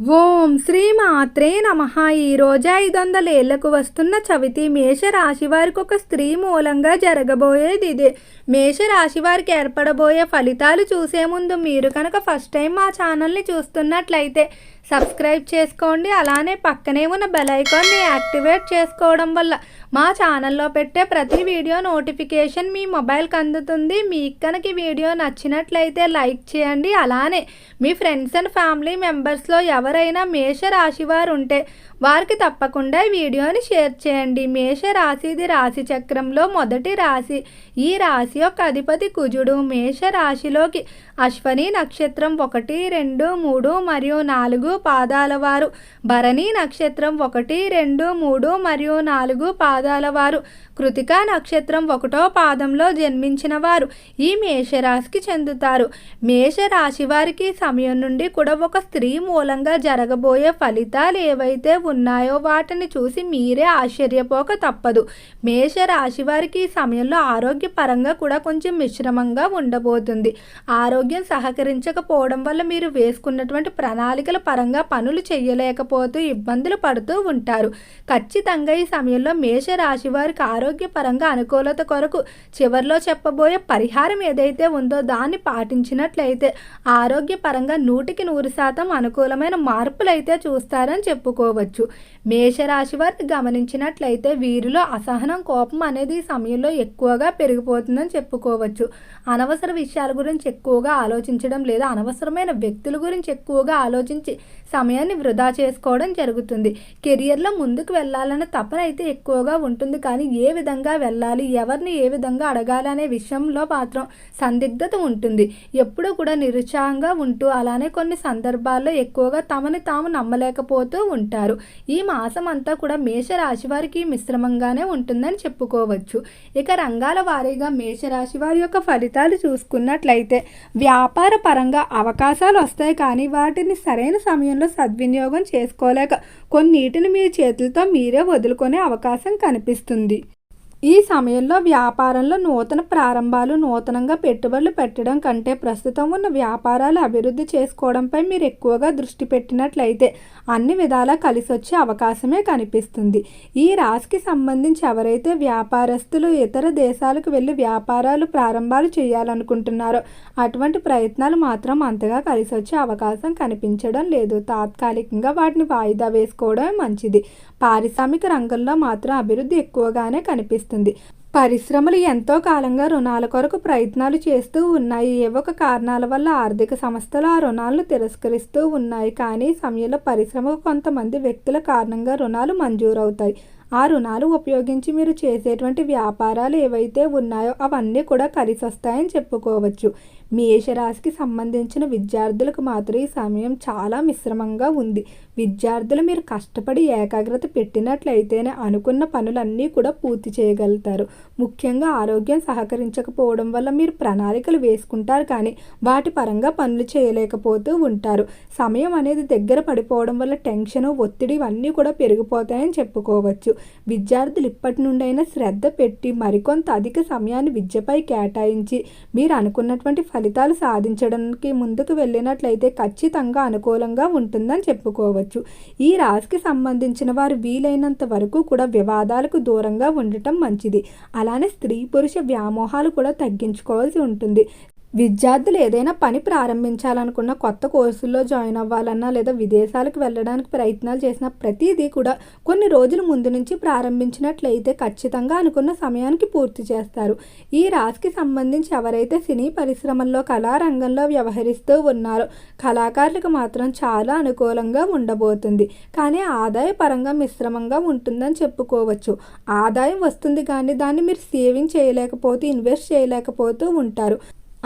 ఓం శ్రీ మాత్రే నమ. ఈరోజు ఐదు వందల ఏళ్ళకు వస్తున్న చవితి మేషరాశి వారికి ఒక స్త్రీ మూలంగా జరగబోయేది ఇదే. మేషరాశి వారికి ఏర్పడబోయే ఫలితాలు చూసే ముందు మీరు కనుక ఫస్ట్ టైం మా ఛానల్ని చూస్తున్నట్లయితే సబ్స్క్రైబ్ చేసుకోండి. అలానే పక్కనే ఉన్న బెల్ ఐకాన్ని యాక్టివేట్ చేసుకోవడం వల్ల మా ఛానల్లో పెట్టే ప్రతి వీడియో నోటిఫికేషన్ మీ మొబైల్కి అందుతుంది. మీకు కనుక వీడియో నచ్చినట్లయితే లైక్ చేయండి. అలానే మీ ఫ్రెండ్స్ అండ్ ఫ్యామిలీ మెంబర్స్లో ఎవరైనా మేష రాశి వారు ఉంటే వారికి తప్పకుండా వీడియోని షేర్ చేయండి. మేష రాశిది రాశి చక్రంలో మొదటి రాశి ఈ రాశి యొక్క అధిపతి కుజుడు. మేష రాశిలోకి అశ్వని నక్షత్రం ఒకటి రెండు మూడు మరియు నాలుగు పాదాల వారు. భరణి నక్షత్రం ఒకటి రెండు మూడు మరియు నాలుగు పాదాల వారు. కృతికా నక్షత్రం ఒకటో పాదంలో జన్మించిన వారు. ఈ మేషరాశికి చెందుతారు. మేషరాశి వారికి సమయం నుండి కూడా ఒక స్త్రీ మూలంగా జరగబోయే ఫలితాలు ఏవైతే ఉన్నాయో వాటిని చూసి మీరే ఆశ్చర్యపోక తప్పదు. మేషరాశి వారికి ఈ సమయంలో ఆరోగ్యపరంగా కూడా కొంచెం మిశ్రమంగా ఉండబోతుంది. ఆరోగ్యం సహకరించకపోవడం వల్ల మీరు వేసుకున్నటువంటి ప్రణాళికల పరంగా పనులు చేయలేకపోతూ ఇబ్బందులు పడుతూ ఉంటారు. ఖచ్చితంగా ఈ సమయంలో మేషరాశి వారికి ఆరోగ్యపరంగా అనుకూలత కొరకు చివరిలో చెప్పబోయే పరిహారం ఏదైతే ఉందో దాన్ని పాటించినట్లయితే ఆరోగ్యపరంగా నూటికి నూరు శాతం అనుకూలమైన మార్పులు అయితే చూస్తారని చెప్పుకోవచ్చు. మేషరాశి వారిని గమనించినట్లయితే వీరిలో అసహనం కోపం అనేది ఈ సమయంలో ఎక్కువగా పెరిగిపోతుందని చెప్పుకోవచ్చు. అనవసర విషయాల గురించి ఎక్కువగా ఆలోచించడం లేదా అనవసరమైన వ్యక్తుల గురించి ఎక్కువగా ఆలోచించి సమయాన్ని వృధా చేసుకోవడం జరుగుతుంది. కెరియర్లో ముందుకు వెళ్ళాలన్న తపన అయితే ఎక్కువగా ఉంటుంది. కానీ ఏ విధంగా వెళ్ళాలి ఎవరిని ఏ విధంగా అడగాలి అనే విషయంలో మాత్రం సందిగ్ధత ఉంటుంది. ఎప్పుడూ కూడా నిరుత్సాహంగా ఉంటూ అలానే కొన్ని సందర్భాల్లో ఎక్కువగా తమని తాము నమ్మలేకపోతూ ఉంటారు. ఈ మాసం అంతా కూడా మేషరాశి వారికి మిశ్రమంగానే ఉంటుందని చెప్పుకోవచ్చు. ఇక రంగాల వారీగా మేషరాశి వారి యొక్క ఫలితాలు చూసుకున్నట్లయితే వ్యాపార పరంగా అవకాశాలు వస్తాయి. కానీ వాటిని సరైన సమయం సమయంలో సద్వినియోగం చేసుకోలేక కొన్నిటిని మీ చేతులతో మీరే వదులుకునే అవకాశం కనిపిస్తుంది. ఈ సమయంలో వ్యాపారంలో నూతన ప్రారంభాలు నూతనంగా పెట్టుబడులు పెట్టడం కంటే ప్రస్తుతం ఉన్న వ్యాపారాలు అభివృద్ధి చేసుకోవడంపై మీరు ఎక్కువగా దృష్టి పెట్టినట్లయితే అన్ని విధాలా కలిసి వచ్చే అవకాశమే కనిపిస్తుంది. ఈ రాశికి సంబంధించి ఎవరైతే వ్యాపారస్తులు ఇతర దేశాలకు వెళ్ళి వ్యాపారాలు ప్రారంభాలు చేయాలనుకుంటున్నారో అటువంటి ప్రయత్నాలు మాత్రం అంతగా కలిసి వచ్చే అవకాశం కనిపించడం లేదు. తాత్కాలికంగా వాటిని వాయిదా వేసుకోవడమే మంచిది. పారిశ్రామిక రంగంలో మాత్రం అభివృద్ధి ఎక్కువగానే కనిపిస్తుంది. పరిశ్రమలు ఎంతో కాలంగా రుణాల కొరకు ప్రయత్నాలు చేస్తూ ఉన్నాయి. ఏవొక ఒక కారణాల వల్ల ఆర్థిక సంస్థలు ఆ రుణాలను తిరస్కరిస్తూ ఉన్నాయి? కానీ సమయంలో పరిశ్రమకు కొంతమంది వ్యక్తుల కారణంగా రుణాలు మంజూరవుతాయి. ఆ రుణాలు ఉపయోగించి మీరు చేసేటువంటి వ్యాపారాలు ఏవైతే ఉన్నాయో అవన్నీ కూడా కలిసి వస్తాయని చెప్పుకోవచ్చు. మేషరాశికి సంబంధించిన విద్యార్థులకు మాత్రం ఈ సమయం చాలా మిశ్రమంగా ఉంది. విద్యార్థులు మీరు కష్టపడి ఏకాగ్రత పెట్టినట్లయితేనే అనుకున్న పనులన్నీ కూడా పూర్తి చేయగలుగుతారు. ముఖ్యంగా ఆరోగ్యం సహకరించకపోవడం వల్ల మీరు ప్రణాళికలు వేసుకుంటారు కానీ వాటి పరంగా పనులు చేయలేకపోతూ ఉంటారు. సమయం అనేది దగ్గర పడిపోవడం వల్ల టెన్షన్ ఒత్తిడి ఇవన్నీ కూడా పెరిగిపోతాయని చెప్పుకోవచ్చు. విద్యార్థులు ఇప్పటి నుండైనా శ్రద్ధ పెట్టి మరికొంత అధిక సమయాన్ని విద్యపై కేటాయించి మీరు అనుకున్నటువంటి ఫలితాలు సాధించడానికి ముందుకు వెళ్ళినట్లయితే ఖచ్చితంగా అనుకూలంగా ఉంటుందని చెప్పుకోవచ్చు. ఈ రాశికి సంబంధించిన వారు వీలైనంత వరకు కూడా వివాదాలకు దూరంగా ఉండటం మంచిది. అలానే స్త్రీ పురుష వ్యామోహాలు కూడా తగ్గించుకోవాల్సి ఉంటుంది. విద్యార్థులు ఏదైనా పని ప్రారంభించాలనుకున్న కొత్త కోర్సుల్లో జాయిన్ అవ్వాలన్నా లేదా విదేశాలకు వెళ్ళడానికి ప్రయత్నాలు చేసిన ప్రతిదీ కూడా కొన్ని రోజుల ముందు నుంచి ప్రారంభించినట్లయితే ఖచ్చితంగా అనుకున్న సమయానికి పూర్తి చేస్తారు. ఈ రాశికి సంబంధించి ఎవరైతే సినీ పరిశ్రమల్లో కళారంగంలో వ్యవహరిస్తూ ఉన్నారో కళాకారులకు మాత్రం చాలా అనుకూలంగా ఉండబోతుంది. కానీ ఆదాయ పరంగా మిశ్రమంగా ఉంటుందని చెప్పుకోవచ్చు. ఆదాయం వస్తుంది కానీ దాన్ని మీరు సేవింగ్ చేయలేకపోతే ఇన్వెస్ట్ చేయలేకపోతూ ఉంటారు.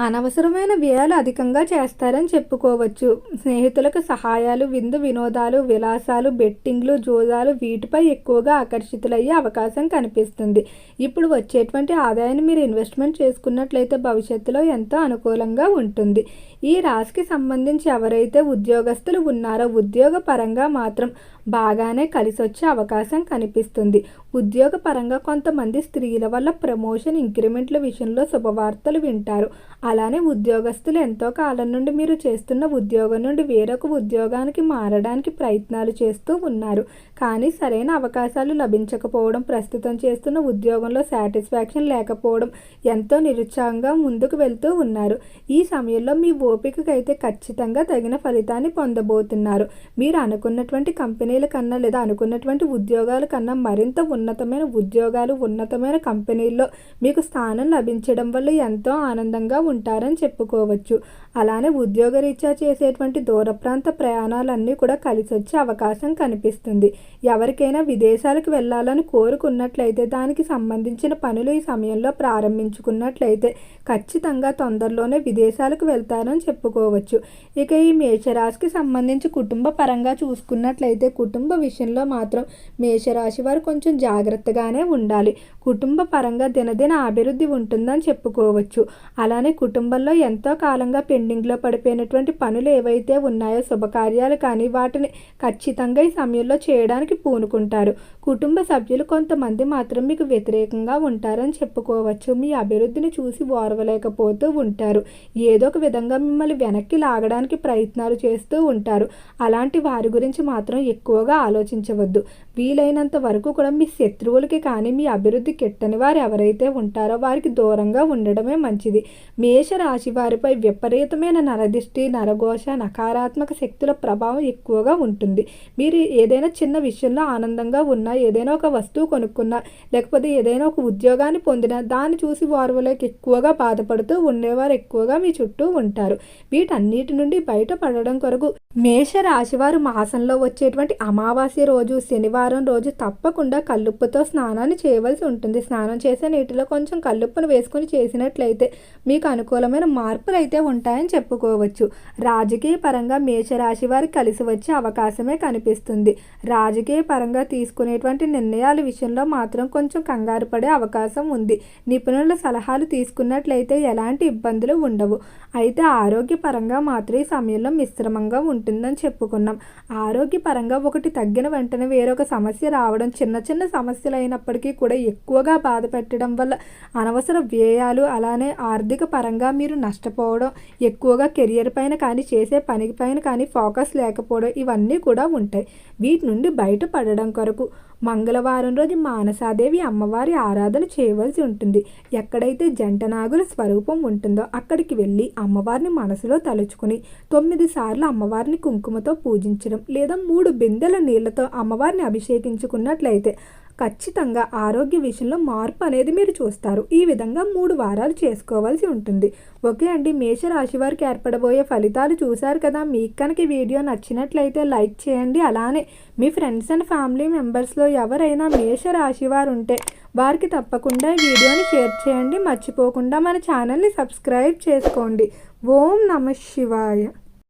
అనవసరమైన వ్యయాలు అధికంగా చేస్తారని చెప్పుకోవచ్చు. స్నేహితులకు సహాయాలు విందు వినోదాలు విలాసాలు బెట్టింగ్లు జోదాలు వీటిపై ఎక్కువగా ఆకర్షితులయ్యే అవకాశం కనిపిస్తుంది. ఇప్పుడు వచ్చేటువంటి ఆదాయాన్ని మీరు ఇన్వెస్ట్మెంట్ చేసుకున్నట్లయితే భవిష్యత్తులో ఎంతో అనుకూలంగా ఉంటుంది. ఈ రాశికి సంబంధించి ఎవరైతే ఉద్యోగస్తులు ఉన్నారో ఉద్యోగ పరంగా మాత్రం బాగానే కలిసి వచ్చే అవకాశం కనిపిస్తుంది. ఉద్యోగపరంగా కొంతమంది స్త్రీల వల్ల ప్రమోషన్ ఇంక్రిమెంట్ల విషయంలో శుభవార్తలు వింటారు. అలానే ఉద్యోగస్తులు ఎంతో కాలం నుండి మీరు చేస్తున్న ఉద్యోగం నుండి వేరొక ఉద్యోగానికి మారడానికి ప్రయత్నాలు చేస్తూ ఉన్నారు. కానీ సరైన అవకాశాలు లభించకపోవడం ప్రస్తుతం చేస్తున్న ఉద్యోగంలో సాటిస్ఫాక్షన్ లేకపోవడం ఎంతో నిరుత్సాహంగా ముందుకు వెళ్తూ ఉన్నారు. ఈ సమయంలో మీ ఓపికకైతే ఖచ్చితంగా తగిన ఫలితాన్ని పొందబోతున్నారు. మీరు అనుకున్నటువంటి కంపెనీ కంపెనీల కన్నా లేదా అనుకున్నటువంటి ఉద్యోగాల కన్నా మరింత ఉన్నతమైన ఉద్యోగాలు ఉన్నతమైన కంపెనీల్లో మీకు స్థానం లభించడం వల్ల ఎంతో ఆనందంగా ఉంటారని చెప్పుకోవచ్చు. అలానే ఉద్యోగ రీత్యా చేసేటువంటి దూర ప్రాంత ప్రయాణాలన్నీ కూడా కలిసి వచ్చే అవకాశం కనిపిస్తుంది. ఎవరికైనా విదేశాలకు వెళ్ళాలని కోరుకున్నట్లయితే దానికి సంబంధించిన పనులు ఈ సమయంలో ప్రారంభించుకున్నట్లయితే ఖచ్చితంగా తొందరలోనే విదేశాలకు వెళ్తారని చెప్పుకోవచ్చు. ఇక ఈ మేషరాశికి సంబంధించి కుటుంబ పరంగా చూసుకున్నట్లయితే కుటుంబ విషయంలో మాత్రం మేషరాశి వారు కొంచెం జాగ్రత్తగానే ఉండాలి. కుటుంబ పరంగా దినదిన అభివృద్ధి ఉంటుందని చెప్పుకోవచ్చు. అలానే కుటుంబంలో ఎంతో కాలంగా పెండింగ్లో పడిపోయినటువంటి పనులు ఏవైతే ఉన్నాయో శుభకార్యాలు కానీ వాటిని ఖచ్చితంగా ఈ సమయంలో చేయడానికి పూనుకుంటారు. కుటుంబ సభ్యులు కొంతమంది మాత్రం మీకు వ్యతిరేకంగా ఉంటారని చెప్పుకోవచ్చు. మీ అభివృద్ధిని చూసి ఓర్వలేకపోతూ ఉంటారు. ఏదో ఒక విధంగా మిమ్మల్ని వెనక్కి లాగడానికి ప్రయత్నాలు చేస్తూ ఉంటారు. అలాంటి వారి గురించి మాత్రం ఎక్కువగా ఆలోచించవద్దు. వీలైనంత వరకు కూడా మీ శత్రువులకి కానీ మీ అభివృద్ధి కెట్టని వారు ఎవరైతే ఉంటారో వారికి దూరంగా ఉండడమే మంచిది. మేషరాశి వారిపై విపరీతమైన నరదిష్టి నరఘోష నకారాత్మక శక్తుల ప్రభావం ఎక్కువగా ఉంటుంది. మీరు ఏదైనా చిన్న విషయంలో ఆనందంగా ఉన్నా ఏదైనా ఒక వస్తువు కొనుక్కున్నా లేకపోతే ఏదైనా ఒక ఉద్యోగాన్ని పొందినా దాన్ని చూసి వారు ఎక్కువగా బాధపడుతూ ఉండేవారు ఎక్కువగా మీ చుట్టూ ఉంటారు. వీటన్నిటి నుండి బయటపడడం కొరకు మేష రాశివారు మాసంలో వచ్చేటువంటి అమావాస్య రోజు శనివారం వారం రోజు తప్పకుండా కల్లుప్పుతో స్నానాన్ని చేయవలసి ఉంటుంది. స్నానం చేసే నీటిలో కొంచెం కల్లుప్పును వేసుకొని చేసినట్లయితే మీకు అనుకూలమైన మార్పులు అయితే ఉంటాయని చెప్పుకోవచ్చు. రాజకీయ పరంగా మేషరాశి వారికి కలిసి వచ్చే అవకాశమే కనిపిస్తుంది. రాజకీయ పరంగా తీసుకునేటువంటి నిర్ణయాల విషయంలో మాత్రం కొంచెం కంగారు పడే అవకాశం ఉంది. నిపుణుల సలహాలు తీసుకున్నట్లయితే ఎలాంటి ఇబ్బందులు ఉండవు. అయితే ఆరోగ్యపరంగా మాత్రం ఈ సమయంలో మిశ్రమంగా ఉంటుందని చెప్పుకున్నాం. ఆరోగ్యపరంగా ఒకటి తగ్గిన వెంటనే వేరొక సమస్య రావడం చిన్న చిన్న సమస్యలు అయినప్పటికీ కూడా ఎక్కువగా బాధ పెట్టడం వల్ల అనవసర వ్యయాలు అలానే ఆర్థిక పరంగా మీరు నష్టపోవడం ఎక్కువగా కెరియర్ పైన కానీ చేసే పని పైన కానీ ఫోకస్ లేకపోవడం ఇవన్నీ కూడా ఉంటాయి. వీటి నుండి బయటపడడం కొరకు మంగళవారం రోజు మానసాదేవి అమ్మవారి ఆరాధన చేయవలసి ఉంటుంది. ఎక్కడైతే జంటనాగుల స్వరూపం ఉంటుందో అక్కడికి వెళ్ళి అమ్మవారిని మనసులో తలుచుకుని తొమ్మిది సార్లు అమ్మవారిని కుంకుమతో పూజించడం లేదా మూడు బిందెల నీళ్ళతో అమ్మవారిని అభిషేకించుకున్నట్లయితే ఖచ్చితంగా ఆరోగ్య విషయంలో మార్పు అనేది మీరు చూస్తారు. ఈ విధంగా మూడు వారాలు చేసుకోవాల్సి ఉంటుంది. ఓకే అండి మేషరాశి వారికి ఏర్పడబోయే ఫలితాలు చూశారు కదా. మీకు కనుక వీడియో నచ్చినట్లయితే లైక్ చేయండి. అలానే మీ ఫ్రెండ్స్ అండ్ ఫ్యామిలీ మెంబర్స్లో ఎవరైనా మేషరాశి వారు ఉంటే వారికి తప్పకుండా ఈ వీడియోని షేర్ చేయండి. మర్చిపోకుండా మన ఛానల్ని సబ్స్క్రైబ్ చేసుకోండి. ఓం నమ శివాయ.